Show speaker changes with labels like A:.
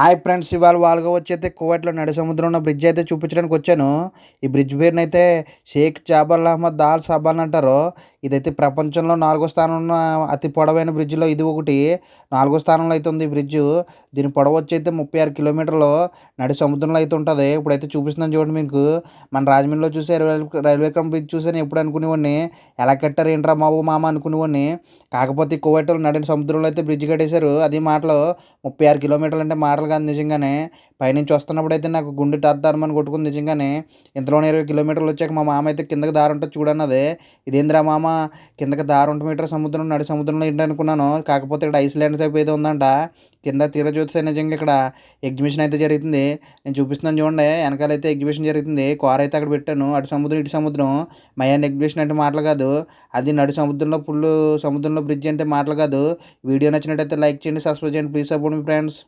A: Hi friends ఇవాళ వాళ్ళగా వచ్చి అయితే కువైట్లో నడి సముద్రం ఉన్న బ్రిడ్జ్ అయితే చూపించడానికి వచ్చాను. ఈ బ్రిడ్జ్ పేరుని అయితే షేక్ జాబర్ అహ్మద్ దాల్ సబాన్ అంటారు. ఇదైతే ప్రపంచంలో నాలుగో స్థానం ఉన్న అతి పొడవైన బ్రిడ్జ్లో ఇది ఒకటి. నాలుగో స్థానంలో అయితే ఉంది ఈ బ్రిడ్జ్ దీని పొడవు వచ్చి అయితే ముప్పై ఆరు కిలోమీటర్లు నడి సముద్రంలో అయితే ఉంటుంది. ఇప్పుడైతే చూపిస్తున్నాను చూడండి మీకు. మన రాజమండ్రిలో చూసే రైల్వే కంపెనీ బ్రిడ్జ్ చూసాను ఎప్పుడు అనుకునేవాడిని. ఎలా కట్టారు ఏంట్రా మావు మామ అనుకునేవాడిని. కాకపోతే కువైట్లో నడిన సముద్రంలో అయితే బ్రిడ్జ్ కట్టేశారు. అది మాటలు ముప్పై ఆరు కిలోమీటర్లు అంటే మాటలు కాదు నిజంగానే. పైనుంచి వస్తున్నప్పుడు అయితే నాకు గుండె టర్దారమని కొట్టుకుంది. నిజంగానే ఇంతలోనే ఇరవై కిలోమీటర్లు వచ్చాక మా మామ అయితే కిందకి దారి ఉంటుంది చూడన్నది. ఇదేంద్రా మామ? కిందకి దారి ఉంటుంది మీటర్ సముద్రం నడి సముద్రంలో ఏంటి అనుకున్నాను? కాకపోతే ఇక్కడ ఐస్లాండ్ టైప్ ఏదో ఉందంట. కింద తీర చూస్తే నిజంగా ఇక్కడ ఎగ్జిబిషన్ అయితే జరుగుతుంది. నేను చూపిస్తున్నాను చూడండి. వెనకాల అయితే ఎగ్జిబిషన్ జరుగుతుంది. కార్ అయితే అక్కడ పెట్టాను. అటు సముద్రం ఇటు సముద్రం. మయాన్ ఎగ్జిబిషన్ అంటే మాటలు కాదు. అది నడు సముద్రంలో ఫుల్ సముద్రంలో బ్రిడ్జ్ అంటే మాటలు కాదు. వీడియో నచ్చినట్టయితే లైక్ చేయండి సబ్స్క్రైబ్ చేయండి. ప్లీజ్ సపోర్ట్ మీ ఫ్రెండ్స్.